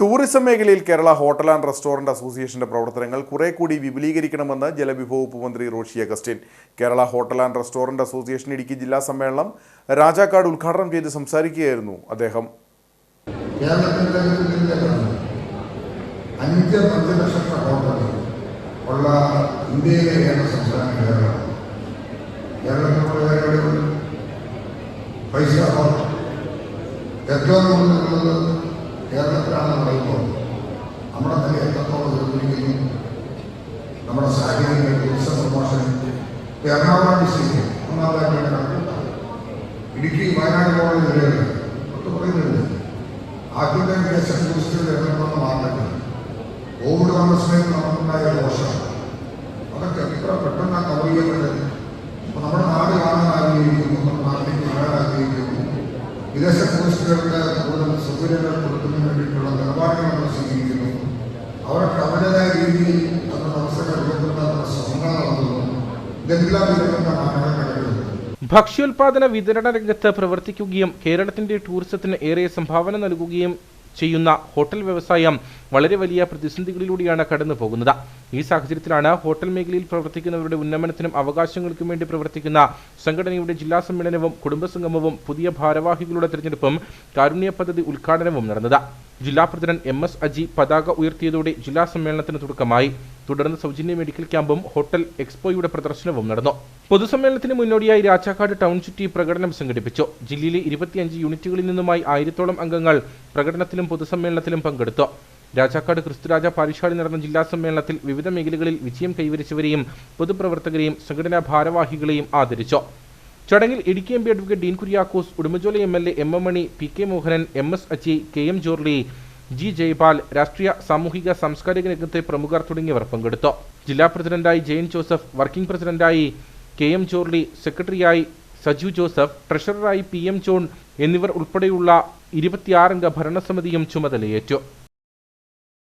Tourism മേഖലയിൽ Kerala hotel and restaurant അസോസിയേഷന്റെ പ്രവർത്തനങ്ങൾ കുറെ കൂടി വിപുലീകരിക്കണമെന്ന് ജലവിഭവ വകുപ്പ് മന്ത്രി Roshi Augustine Kerala hotel and restaurant association Idukki ജില്ലാ സമ്മേളനം രാജാക്കാട് ഉദ്ഘാടനം ചെയ്ത് സംസാരിക്കുകയായിരുന്നു അദ്ദേഹം അഞ്ച് പഞ്ചനക്ഷത്ര ഹോട്ടലുകൾ ഉള്ള ഇന്ത്യയിലെ ഏക സംസ്ഥാനം കേരളമാണ് കേരളത്തിലുള്ള പൈസ ഹോട്ടൽ ഏറ്റവും കൂടുതലുള്ളത് കേരളത്തിലാണെന്ന് നമ്മുടെ സാഹചര്യങ്ങൾ ടൂറിസം പ്രമോഷൻ എറണാകുളം ഡിസ്ട്രിക്റ്റ് ഒന്നാമതായിട്ട് കണക്കുണ്ടാവും ഇടുക്കി വയനാട് പോലുള്ള ജില്ലകൾ ഒട്ട് പറയുന്നുണ്ട് ആദ്യത്തെ വിദേശ ടൂറിസ്റ്റുകൾ എറണാകുളം മാർക്കറ്റ് കോവിഡ് വന്ന സമയത്ത് നമുക്കുണ്ടായ ദോഷം. അതൊക്കെ ഇത്ര പെട്ടെന്ന് കവർ ചെയ്യപ്പെട്ടത് അപ്പോൾ നമ്മുടെ നാട് കാണാൻ ആഗ്രഹിക്കുന്നു. നമ്മുടെ നാട്ടിലേക്ക് വരാൻ ആഗ്രഹിക്കുന്നു. വിദേശ ടൂറിസ്റ്റുകൾക്ക് കൂടുതൽ സൗകര്യങ്ങൾ കൊടുക്കുന്നതിന് വേണ്ടിയിട്ടുള്ള നിലപാടുകൾ നമ്മൾ സ്വീകരിക്കുന്നു. അവർക്ക് അവരുടേതായ രീതിയിൽ ഭക്ഷ്യോൽപാദന വിതരണ രംഗത്ത് പ്രവർത്തിക്കുകയും കേരളത്തിന്റെ ടൂറിസത്തിന് ഏറെ സംഭാവന നൽകുകയും ചെയ്യുന്ന ഹോട്ടൽ വ്യവസായം വളരെ വലിയ പ്രതിസന്ധികളിലൂടെയാണ് കടന്നു പോകുന്നത്. ഈ സാഹചര്യത്തിലാണ് ഹോട്ടൽ മേഖലയിൽ പ്രവർത്തിക്കുന്നവരുടെ ഉന്നമനത്തിനും അവകാശങ്ങൾക്കും വേണ്ടി പ്രവർത്തിക്കുന്ന സംഘടനയുടെ ജില്ലാ സമ്മേളനവും കുടുംബസംഗമവും പുതിയ ഭാരവാഹികളുടെ തിരഞ്ഞെടുപ്പും കാരുണ്യ പദ്ധതി ഉദ്ഘാടനവും നടന്നത്. ജില്ലാ പ്രസിഡന്റ് എം എസ് അജി പതാക ഉയർത്തിയതോടെ ജില്ലാ സമ്മേളനത്തിന് തുടക്കമായി. തുടർന്ന് സൗജന്യ മെഡിക്കൽ ക്യാമ്പും ഹോട്ടൽ എക്സ്പോയുടെ പ്രദർശനവും നടന്നു. പൊതുസമ്മേളനത്തിന് മുന്നോടിയായി രാജാക്കാട് ടൗൺ ചുറ്റി പ്രകടനം സംഘടിപ്പിച്ചു. ജില്ലയിലെ ഇരുപത്തിയഞ്ച് യൂണിറ്റുകളിൽ നിന്നുമായി ആയിരത്തോളം അംഗങ്ങൾ പ്രകടനത്തിലും പൊതുസമ്മേളനത്തിലും പങ്കെടുത്തു. രാജാക്കാട് ക്രിസ്തുരാജ പാരിഷാടി നടന്ന ജില്ലാ സമ്മേളനത്തിൽ വിവിധ മേഖലകളിൽ വിജയം കൈവരിച്ചവരെയും പൊതുപ്രവർത്തകരെയും സംഘടനാ ഭാരവാഹികളെയും ആദരിച്ചു. ചടങ്ങിൽ Idukki M P advocate Dean Kuriakose Udumbanchola M L A M M Mani P K Mohanan M S അച്ചി K M Jorly G Jaipal രാഷ്ട്രീയ സാമൂഹിക സാംസ്കാരിക രംഗത്തെ പ്രമുഖർ തുടങ്ങിയവർ പങ്കെടുത്തു. ജില്ലാ പ്രസിഡന്റായി ജയൻ ജോസഫ് വർക്കിംഗ് പ്രസിഡന്റായി കെ എം ജോർലി സെക്രട്ടറിയായി സജു ജോസഫ് ട്രഷററായി പി എം ജോൺ എന്നിവർ ഉൾപ്പെടെയുള്ള ഇരുപത്തിയാറംഗ ഭരണസമിതിയും ചുമതലയേറ്റു.